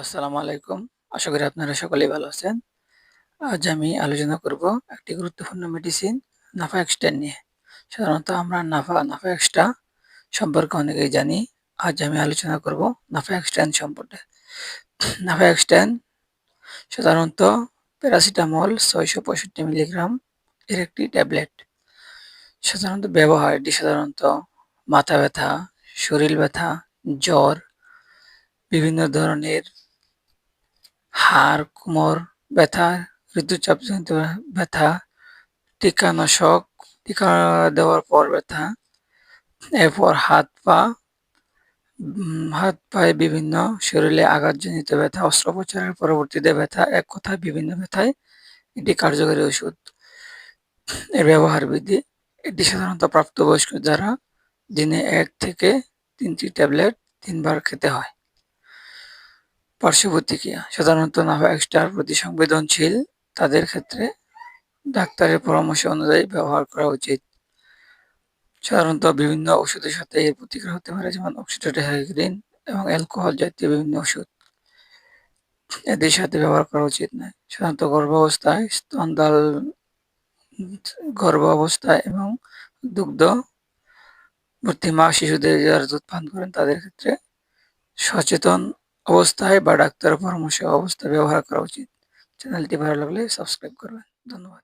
আসসালামু আলাইকুম। আশা করি আপনারা সকলেই ভালো আছেন। আজ আমি আলোচনা করব একটি গুরুত্বপূর্ণ মেডিসিন নাফা এক্সটেন নিয়ে। সাধারণত আমরা নাফা নাফা এক্সট্রা সম্পর্কে অনেকেই জানি। আজ আমি আলোচনা করব নাফা এক্সটেন সম্পর্কে। নাফা এক্সটেন সাধারণত প্যারাসিটামল ছয়শো পঁয়ষট্টি মিলিগ্রাম এর একটি ট্যাবলেট সাধারণত ব্যবহার এটি সাধারণত মাথা ব্যথা, শরীর ব্যথা, জ্বর বিভিন্ন ধরনের হাড়, কোমর ব্যথা ঋতুচাপজনিত ব্যথা, টিকানাশক, টিকা দেওয়ার পর ব্যথা, এরপর হাত পা হাত পায়ে বিভিন্ন শরীরে আঘাতজনিত ব্যথা, অস্ত্রোপচারের পরবর্তীতে ব্যথা, এক কথায় বিভিন্ন ব্যথায় এটি কার্যকরী ওষুধ। এর ব্যবহার বিধি, এটি সাধারণত প্রাপ্তবয়স্ক যারা দিনে এক থেকে তিনটি ট্যাবলেট তিনবার খেতে হয়। পার্শ্ব প্রতিক্রিয়া সাধারণত নাভা এক্সট্রার প্রতি সংবেদনশীল, তাদের ক্ষেত্রে ডাক্তারের পরামর্শ অনুযায়ী ব্যবহার করা উচিত। সাধারণত বিভিন্ন ওষুধের সাথে এর প্রতিক্রিয়া হতে পারে, যেমন অক্সিডোটাইগ্রিন এবং অ্যালকোহল জাতীয় বিভিন্ন ওষুধ এদের সাথে ব্যবহার করা উচিত নয়। সাধারণত গর্ভাবস্থায় স্তনদাল গর্ভ অবস্থায় এবং দুগ্ধ ভর্তি মা শিশুদের যারা দুধ পান করেন, তাদের ক্ষেত্রে সচেতন অবস্থায় বা ডাক্তারের পরামর্শ অবস্থায় ব্যবহার করা উচিত চ্যানেলটি ভালো লাগলে সাবস্ক্রাইব করবেন ধন্যবাদ